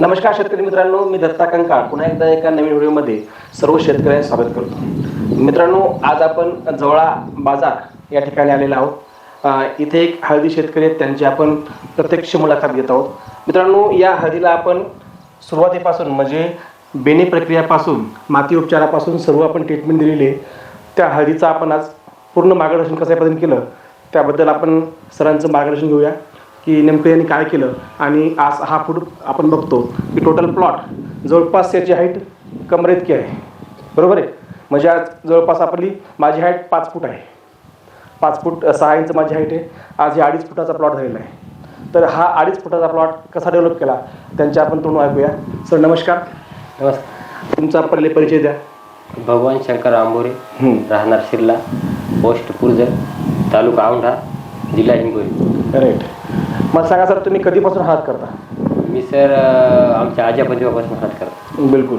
नमस्कार शेतकरी मित्रांनो मी दत्ता कंकाळ पुन्हा एकदा एका नवीन व्हिडिओमध्ये सर्व शेतकऱ्यांना स्वागत करतो. मित्रांनो आज आपण जवळा बाजार या ठिकाणी आलेलो आहोत. इथे एक हळदी शेतकरी आहेत त्यांची आपण प्रत्यक्ष मुलाखत घेत आहोत. मित्रांनो या हळदीला आपण सुरुवातीपासून म्हणजे बेने प्रक्रियापासून माती उपचारापासून सर्व आपण ट्रीटमेंट दिलेली त्या हळदीचं आपण आज पूर्ण मार्गदर्शन कशा पद्धतीने केलं त्याबद्दल आपण सरांचं मार्गदर्शन घेऊया. की नेमकं यांनी काय केलं? आणि आज हा फूट आपण बघतो की टोटल प्लॉट जवळपास याची हाईट कमरेतकी आहे. बरोबर आहे? म्हणजे आज जवळपास आपली माझी हाईट पाच फूट आहे. पाच फूट सहा इंच माझी हाईट आहे. आज हे अडीच फुटाचा प्लॉट झालेला आहे. तर हा अडीच फुटाचा प्लॉट कसा डेव्हलप केला? त्यांच्या आपण तोंड ऐकूया. सर नमस्कार. नमस्कार. तुमचा पहिले परिचय द्या. भगवान शंकर आंबोरे. राहणार शिरला पोस्ट पुरजर तालुका औंढा जिल्हा हिंगोली. राईट मग सांगा सर तुम्ही कधीपासून हात करता? मी सर आमच्या आजा पंजाबापासून हात करतो. बिलकुल.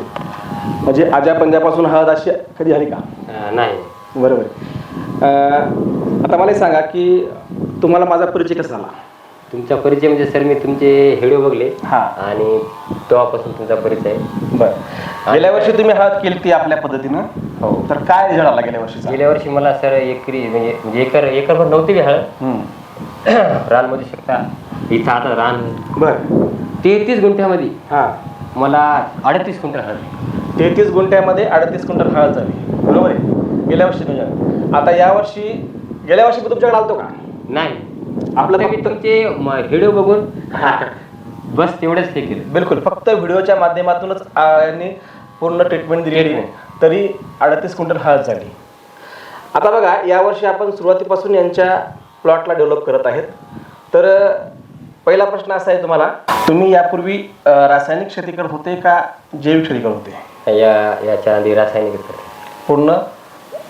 म्हणजे आजा पंजापासून हळद अशी कधी झाली का? नाही. बरोबर. आता मला सांगा की तुम्हाला माझा परिचय कसा झाला? तुमचा परिचय म्हणजे सर मी तुमचे व्हिडिओ बघले. हां. आणि तेव्हापासून तुमचा परिचय. बरं. गेल्या वर्षी तुम्ही हळद केली ती आपल्या पद्धतीनं. हो. तर काय रिझल्ट आला गेल्या वर्षीचा? गेल्या वर्षी मला सर एकरी म्हणजे म्हणजे एकर एकरभर नव्हती हळद. हम्म. रानमध्ये शकता. इथं आता रान. बरं. तेहतीस गुंठ्यामध्ये. हां. मला अडतीस क्विंटल हळद. तेहतीस गुंठ्यामध्ये अडतीस क्विंटल हळद झाली. बरोबर आहे. गेल्या वर्षी तुमच्या आता या वर्षी गेल्या वर्षी पण तुमच्याकडे आलतो का? नाही. आपलं आपलं मी फक्त- तुमचे व्हिडिओ बघून बस तेवढंच हे केलं. बिलकुल. फक्त व्हिडिओच्या माध्यमातूनच आ, यांनी पूर्ण ट्रीटमेंट दिलेली आहे तरी अडतीस क्विंटल हळद झाली. आता बघा यावर्षी आपण सुरुवातीपासून यांच्या प्लॉटला डेव्हलप करत आहेत. तर पहिला प्रश्न असा आहे तुम्हाला तुम्ही यापूर्वी अ, रासायनिक शेती करत होते का जैविक शेती करत होते? या याच्या आधी रासायनिक. पूर्ण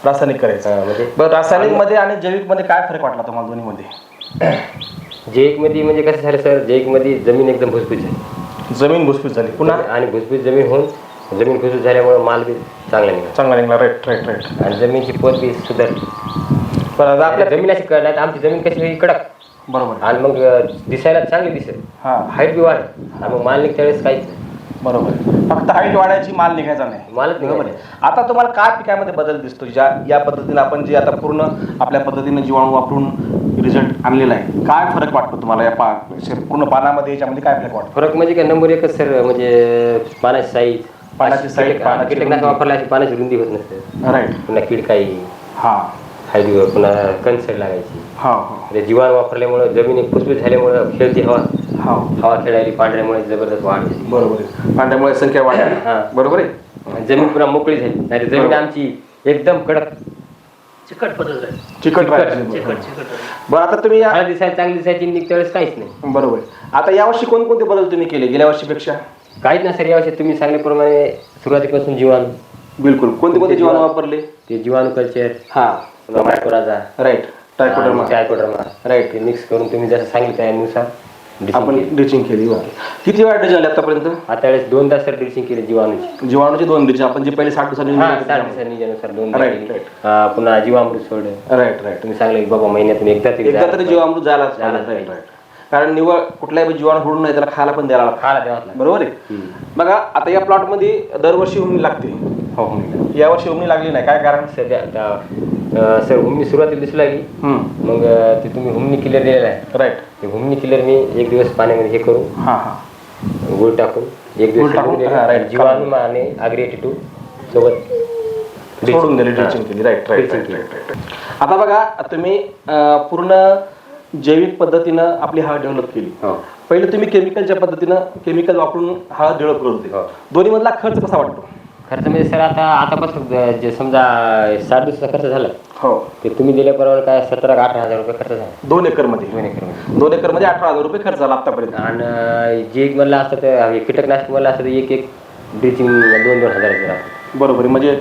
रासायनिक करायचं. हा, म्हणजे बरं रासायनिकमध्ये आणि जैविकमध्ये काय फरक वाटला तुम्हाला दोन्हीमध्ये? जैविकमध्ये म्हणजे कसं झालं सर? जैविकमध्ये जमीन एकदम भुसभुस झाली. जमीन भुसभुस झाली. पुन्हा? आणि भुसभुस जमीन होऊन जमीन भुसभुस झाल्यामुळे माल बी चांगला निघाला. चांगला निघाला. राईट राईट राईट आणि जमीनची पोत बी सुधारली. पण आता आपल्या जमीन अशी कडक आमची जमीन कशी होई कडक. बरोबर आणि मग दिसायला चांगली दिसेल. हा. हाईट बी वाढ आणि मग माल निघत्या वेळेस काहीच नाही. बरोबर फक्त हाईट वाढायची माल निघायचा नाही. मालच बरोबर निघायचा आहे. आता तुम्हाला काय पिकामध्ये बदल दिसतो? ज्या या पद्धतीने आपण जे आता पूर्ण आपल्या पद्धतीने जीवाणू वापरून रिझल्ट आणलेला आहे. काय फरक वाटतो तुम्हाला या पा शे- पूर्ण पानामध्ये याच्यामध्ये काय फरक वाटतो? फरक म्हणजे काय? नंबर एकच सर म्हणजे पाण्याची साईज पानाची size, पानाची कीटकनाशक रुंदी. वापरला अशी पाण्याची रुंदी होत नसते. राईट पुन्हा कीड काही. हा. खाली पुन्हा कणसड लागायची. हा हो. ते जीवाणू वापरल्यामुळे जमिनी फुसफुस झाल्यामुळे खेळती हवा. हा. हवा खेळायली पांढऱ्यामुळे जबरदस्त वाढ झाली. बरोबर. आहे पांढऱ्यामुळे संख्या वाढली. हा. बरोबर आहे? आणि जमीन पुन्हा मोकळी झाली. नाही जमीन. आमची एकदम कडक. चिकट बदल झाले. चिकट. चिकट चिकट बरं आता तुम्ही या हळद दिसायला चांगली दिसायची निघत्या वेळेस काहीच नाही. बरोबर. आहे. आता यावर्षी कोणकोणते बदल तुम्ही केले गेल्या वर्षीपेक्षा? काहीच नाही सर यावर्षी तुम्ही सांगल्याप्रमाणे सुरुवातीपासून जीवाणू बिलकुल. कोणते कोणते जीवाणू वापरले? ते जीवाणू कल्चर हा. पुन्हा मायक्रोराजा राईट ट्रायकोडर्मा ट्रायकोडर्मा राईट ते मिक्स करून तुम्ही जसं सांगितलं त्यानुसार आपण. ड्रिचिंग केली ओके किती वेळा ड्रिचिंग झाली आतापर्यंत? आता वेळेस दोनदा सर ड्रिचिंग केली जीवाणूची. जीवाणूची दोन ड्रिचिंग आपण जे पहिले साठ दिवसांनी हा साठ दिवसांनी निजानुसार दोनदा Right. हा, पुन्हा जीवामृत सोडलं राईट राईट तुम्ही सांगले की बाबा महिन्यातून एकदा तरी एकदा जायला तरी. जीवामृत जायलाच जायलाच राईट. राईट कारण निवळ कुठलाही जीवाणू सोडून नाही त्याला खायला पण द्यायला लागतं. खायला द्यावाच लागतं. बरोबर आहे. बघा आता या प्लॉटमध्ये दरवर्षी हुमणी लागते. हो हो यावर्षी हुमणी लागली नाही. काय कारण? सध्या आता, अं, सर हुमणी सुरुवातीला दिसू लागली. हम्म. मग अं, ते तुम्ही हुमणी किलर दिलेला आहे. राईट ते हुमणी किलर मी एक दिवस पाण्यामध्ये हे करून हा हा. गुळ टाकून एक दिवस टाकून, सोडून दिलं. हा, right. जीवाणू आणि आग्री टू सोबत सोडून दिली. ड्रिचिंग केली. राईट राईट राईट राईट आता बघा तुम्ही अं, पूर्ण जैविक पद्धतीनं आपली हळद डेव्हलप केली. हो. पहिले तुम्ही केमिकलच्या पद्धतीनं केमिकल वापरून हळद डेव्हलप करत होते हो. दोन्ही मधला खर्च कसा वाटतो? खर्च म्हणजे सर आता आतापासून जे समजा साठ दिवसाचा खर्च झाला. हो. ते तुम्ही दिल्याप्रमाणे काय सतरा का अठरा हजार रुपये खर्च झाला? दोन एकरमध्ये. दोन एकर दोन एकरमध्ये अठरा हजार रुपये खर्च झाला आतापर्यंत. आणि जे म्हणलं असतं ते कीटकनाशक म्हणलं असतं एक एक ड्रिचिंग दोन दोन हजार राहतं बरोबर आहे म्हणजे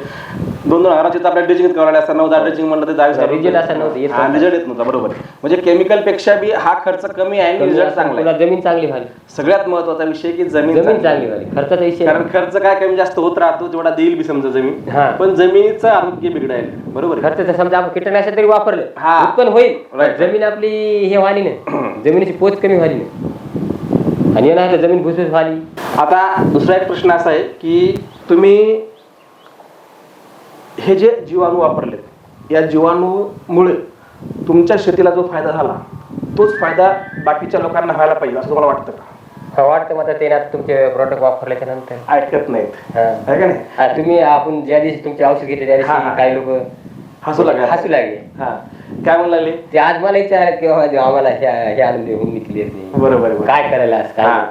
दोन दोन हजाराचे तर आपल्या ड्रेजिंग करायला असतात नऊ दहा ड्रेजिंग म्हणलं तर दहा वीस हजार Result असा नव्हता, येत नव्हता. रिझल्ट येत नव्हता बरोबर आहे. म्हणजे केमिकलपेक्षा बी हा खर्च कमी आहे आणि रिझल्ट चांगला जमीन चांगली झाली सगळ्यात महत्त्वाचा विषय की जमीन जमीन चांगली. चांगली झाली खर्चाचा विषय कारण नाही. खर्च काय कमी जास्त होत राहतो तेवढा देईल बी समजा जमीन. पण जमिनीचं आरोग्य बिघडायला बरोबर आहे खर्च समजा आपण कीटकनाशक तरी वापरलं हा. उत्पन्न होईल Right. जमीन आपली हे व्हाली नाही जमिनीची पोच कमी व्हाली नाही आणि जमीन भुसभुस व्हाली आता दुसरा एक प्रश्न असा आहे की तुम्ही हे जे जीवाणू वापरलेत या जीवाणूमुळे तुमच्या शेतीला जो फायदा झाला तोच फायदा बाकीच्या लोकांना व्हायला पाहिजे असं तुम्हाला वाटतं का? वाटतं मला ते आता तुमचे प्रोडक्ट वापरल्याच्या नंतर. ऐकत नाहीत. हा. आहे का नाही? हा, तुम्ही आपण ज्या दिवशी तुमचे औषध घेतले त्या हा, हा. दिवशी काही लोक हसू लागले. हसू लागले. हा. काय म्हणू लागले? ते आज मला विचारत की बाबा देव आम्हाला हे हे आणून दे म्हणून निघली नाही बरोबर बरोबर. काय करायला आज? काय हा.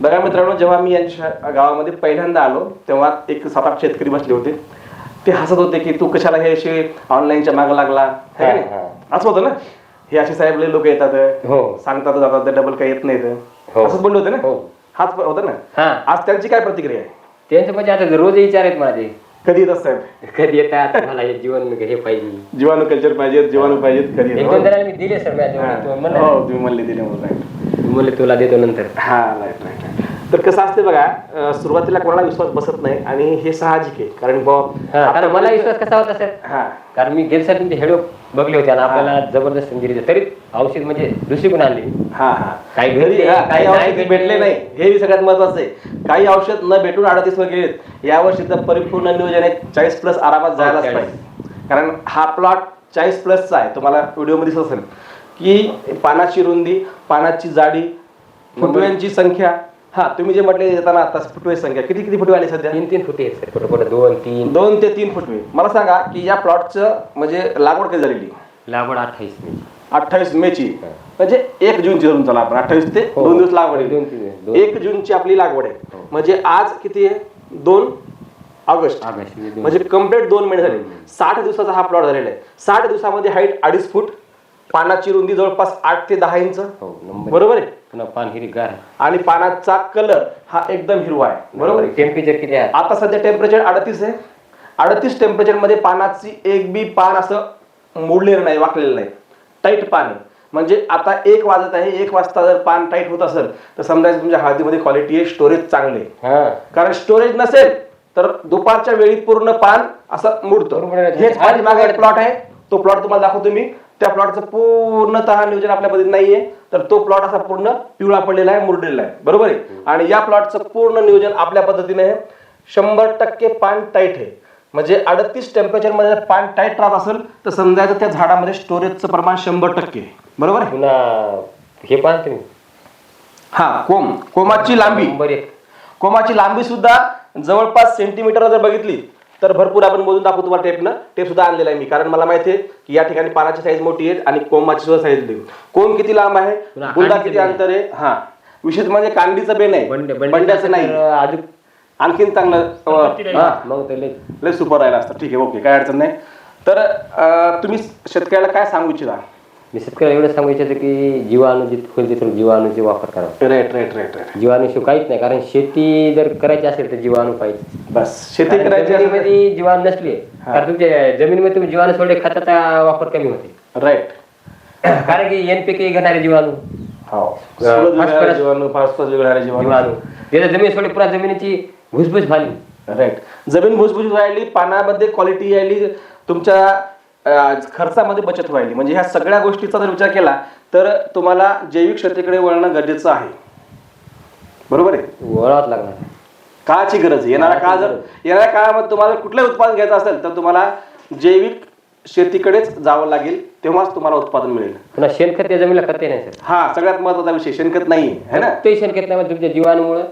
बघा मित्रांनो जेव्हा मी यांच्या गावामध्ये पहिल्यांदा आलो तेव्हा एक सात आठ शेतकरी बसले होते. ते हसत होते की तू कशाला हे असे ऑनलाईनच्या मागे लागला? है का नाही? असं होतं ना? हे असे साहेब लोक येतात. हो. सांगतात जातात डबल काही येत नाहीत. हो. असंच बोलले होते ना? हो. हाच होतं ना? हा. आज त्यांची काय प्रतिक्रिया आहे? त्यांचं म्हणजे आता रोज विचार आहेत ते कधी येतात साहेब? कधी येतात? मला हे जीवन हे पाहिजे. जीवाणू कल्चर पाहिजेत जीवाणू पाहिजेत कधी एक येतात. दोन जणांनी मी दिले सर हा. म्हणलं हो तुम्ही म्हणले दिले मला. right. म्हणले तुला देतो नंतर. हा राईट राईट तर कसं असते बघा अं, सुरुवातीला कोणाला विश्वास बसत नाही आणि हे साहजिक आहे. कारण बुवा कारण मला विश्वास कसा होता सर हा. कारण मी गेल सर तुमचे हेडो बघले होते आणि आपल्याला जबरदस्त समजी तरी औषध म्हणजे दुसरी पण आणली हा हा. काही घरी भेटले, हा, काही काही नाही औषध भेटले. भेटले नाही. हे सगळ्यात महत्वाचं आहे. काही औषध न भेटून अडतीस वर गेलेत. यावर्षी तर परिपूर्ण नियोजन आहे चाळीस प्लस आरामात जायलाच 40. पाहिजे. कारण हा प्लॉट चाळीस प्लसचा आहे. तुम्हाला व्हिडिओमध्ये दिसत असेल की पानाची रुंदी पानाची जाडी फुटव्यांची संख्या हा तुम्ही जे म्हटले येताना आता फुटवे संख्या किती किती फुटवे आले सध्या? तीन तीन फुटे आहेत सर कुठं कुठं दोन तीन. दोन ते तीन फुटवे. मला सांगा की या प्लॉटचं म्हणजे लागवड कधी झालेली? लागवड अठ्ठावीस मे अठ्ठावीस मेची म्हणजे एक जूनची धरून चला आपण अठ्ठावीस ते हो. दोन दिवस लागवड आहे. दोन तीन दोन एक जूनची आपली लागवड आहे. हो. म्हणजे आज किती आहे? दोन ऑगस्ट. ऑगस्ट म्हणजे कंप्लीट दोन महिने झाले. साठ दिवसाचा हा प्लॉट झालेला आहे. साठ दिवसामध्ये हाईट अडीच फूट पानाची रुंदी जवळपास आठ ते दहा इंच. हो बरोबर आहे? पुन्हा पान हिरी गार आणि पानाचा कलर हा एकदम हिरवा आहे. बरोबर आहे टेम्परेचर किती आहे. आता सध्या टेम्परेचर अडतीस आहे. अडतीस टेम्परेचरमध्ये पानाची एक बी पान असं मोडलेलं नाही वाकलेलं नाही. टाईट पान आहे. म्हणजे आता एक वाजत आहे एक वाजता जर पान टाईट होत असेल तर समजायचं तुमच्या हळदीमध्ये क्वालिटी आहे स्टोरेज चांगले हा. कारण स्टोरेज नसेल तर दुपारच्या वेळी पूर्ण पान असं मुडतं. हेच एक प्लॉट आहे. तो प्लॉट तुम्हाला दाखवतो मी. त्या प्लॉटचं पूर्णतः नियोजन आपल्या पद्धतीत नाहीये. तर तो प्लॉट असा पूर्ण पिवळा पडलेला आहे मुरलेला आहे. बरोबर आहे? आणि या प्लॉटचं पूर्ण नियोजन आपल्या पद्धतीने आहे. शंभर टक्के पान टाईट आहे. म्हणजे अडतीस टेम्परेचरमध्ये पान टाईट राहत असेल तर समजायचं त्या झाडामध्ये स्टोरेजचं प्रमाण शंभर टक्के. बरोबर आहे? पुन्हा हे पान तुम्ही. हा कोम. कोमाची लांबी. नंबर एक कोमाची लांबी सुद्धा जवळपास सेंटीमीटर जर बघितली तर भरपूर आपण मोजून दाखवू तुम्हाला टेपनं टेप सुद्धा आणलेला आहे मी. कारण मला माहिती आहे की या ठिकाणी पानाची साईज मोठी आहे आणि कोमाची सुद्धा साईज मोठी कोम किती लांब आहे? कांडीचं किती. अंतर आहे? हा. विशेष म्हणजे कांडीचं बेन आहे. बंड बंड्याचं नाही. अजून आणखीन चांगलं हा. लय सुपर राहिला असतं. ठीक आहे ओके. काय अडचण नाही. तर तुम्ही शेतकऱ्याला काय सांगू इच्छिता? मी शेतकऱ्याला एवढं सांगू इच्छितो की जीवाणू जिथे होईल तिथून जीवाणूचे वापर करा राईट राईट राईट राईट जीवाणूशिवाय काहीच नाही कारण शेती जर करायची असेल तर जीवाणू पाहिजे. बस शेती कारण करायची असेल जमिनीमध्ये जीवाणू नसले तर तुमच्या जमिनीमध्ये तुम्ही जीवाणू सोडले खताचा वापर कमी होते. राईट कारण की एनपीके घेणारे जीवाणू. हो. जीवाणू फास्फरस जीवाणू. जीवाणू. त्याच्या जमीन सोडले पुन्हा जमिनीची भुसभुस झाली. राईट जमीन भुसभुशीत राहिली पानामध्ये क्वालिटी यायली तुमच्या खर्चामध्ये बचत व्हायली. म्हणजे ह्या सगळ्या गोष्टीचा जर विचार केला तर तुम्हाला जैविक शेतीकडे वळणं गरजेचं आहे. बरोबर आहे? वळावंच लागणार काळाची गरज आहे. येणारा काळ जर येणाऱ्या काळामध्ये तुम्हाला कुठलंही उत्पादन घ्यायचं असेल तर तुम्हाला जैविक शेतीकडेच जावं लागेल तेव्हाच तुम्हाला उत्पादन मिळेल. पुन्हा शेणखत त्या जमिनीला खते नाही सर. हा सगळ्यात महत्त्वाचा विषय शेणखत नाही है ना? ते शेणखत नाही तुमच्या जीवाणूमुळं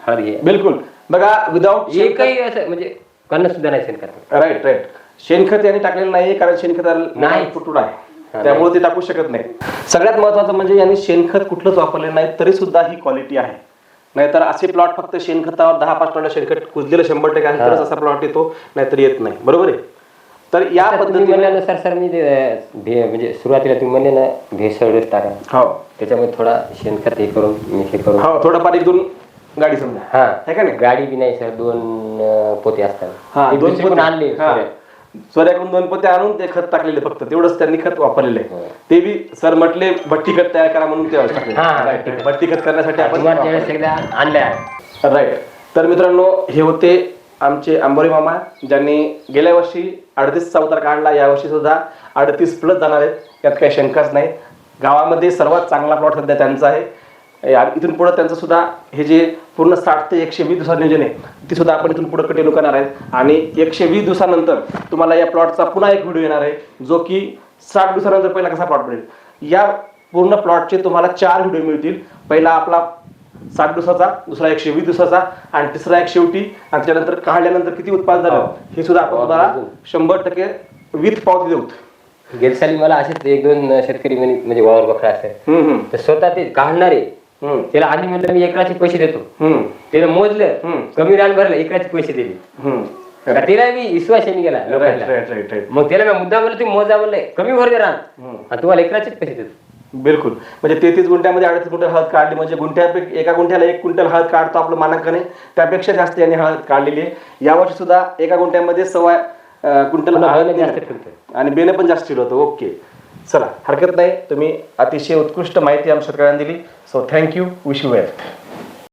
हळद बिलकुल. बघा विदाऊट एकही असं म्हणजे कन्न सुद्धा नाही शेणखत. राईट राईट शेणखत यांनी टाकलेलं नाही कारण शेणखताला नाही. फुटून आहे त्यामुळे ते टाकू शकत नाही. सगळ्यात महत्वाचं म्हणजे यांनी शेणखत कुठलंच वापरलेलं नाही तरी सुद्धा ही क्वालिटी आहे. नाहीतर असे प्लॉट फक्त शेणखतावर दहा पाच टोळ्या शेणखत कुजलेलं शंभर टक्के आहे तरच असा प्लॉट येतो नाहीतर येत नाही. बरोबर आहे? तर या आता तुम्ही पद्धतीने म्हणल्यानुसार सर मी म्हणजे सुरुवातीला तुम्ही म्हणले ना भेसळ टाका. हो. त्याच्यामुळे थोडा शेणखत हे करून मी हे करून हो थोडंफार एक दोन गाडी समजा. हा. का नाही? गाडी बी नाही सर दोन पोते असतात. आणले. सोऱ्याकडून दोन पोते आणून ते खत टाकलेले फक्त. तेवढंच त्यांनी खत वापरलेलं ते बी सर म्हटले भट्टी खत तयार करा म्हणून ते टाकले. भट्टी खत करण्यासाठी आपण आणल्या. राईट तर मित्रांनो हे होते आमचे आंबोरे मामा ज्यांनी गेल्या वर्षी अडतीसचा अवतार काढला. यावर्षी सुद्धा अडतीस प्लस जाणार आहेत. यात काही शंकाच नाही. गावामध्ये सर्वात चांगला प्लॉट सध्या त्यांचा आहे. इथून पुढे त्यांचं सुद्धा हे जे पूर्ण साठ ते एकशे वीस दिवसाचं नियोजन आहे ती सुद्धा आपण इथून पुढे कंटिन्यू करणार आहेत. आणि एकशे वीस दिवसानंतर तुम्हाला या प्लॉटचा पुन्हा एक व्हिडिओ येणार आहे जो की साठ दिवसानंतर पहिला कसा प्लॉट मिळेल या पूर्ण प्लॉटचे तुम्हाला चार व्हिडिओ मिळतील. पहिला आपला साठ दिवसाचा दुसरा एकशे वीस दिवसाचा आणि तिसरा एक शेवटी आणि त्याच्यानंतर काढल्यानंतर किती उत्पादन झालं हे. सुद्धा आपण तुम्हाला शंभर टक्के विथ पावती देऊ. गेल्या साली मला असेच एक दोन शेतकरी म्हणे म्हणजे वावर हम्म, हम्म, तर स्वतः ते काढणारे त्याला आधी म्हणलं मी एकराचे पैसे देतो. त्यानं मोजलं. कमी रान भरलं एकराचे पैसे दिले. त्याला मी विश्वासाने गेला लोकांना. मग त्याला मी मुद्दा म्हणलं तुम्ही मोजा म्हणलंय कमी भर दे रान. तुम्हाला एकराचेच पैसे देतो. बिलकुल. म्हणजे तेहतीस गुंठ्यामध्ये अडतीस क्विंटल हळद काढली. म्हणजे गुंठ्यापैकी एका गुंठ्याला एक क्विंटल हळद काढतो आपलं मानांकन आहे त्यापेक्षा जास्त यांनी हळद काढलेली आहे. यावर्षी सुद्धा एका गुंठ्यामध्ये सव्वा क्विंटल हळद. आणि बेनं पण जास्त होतं. ओके. चला हरकत नाही. तुम्ही अतिशय उत्कृष्ट माहिती आमच्या शेतकऱ्यांना दिली. So thank you wish you well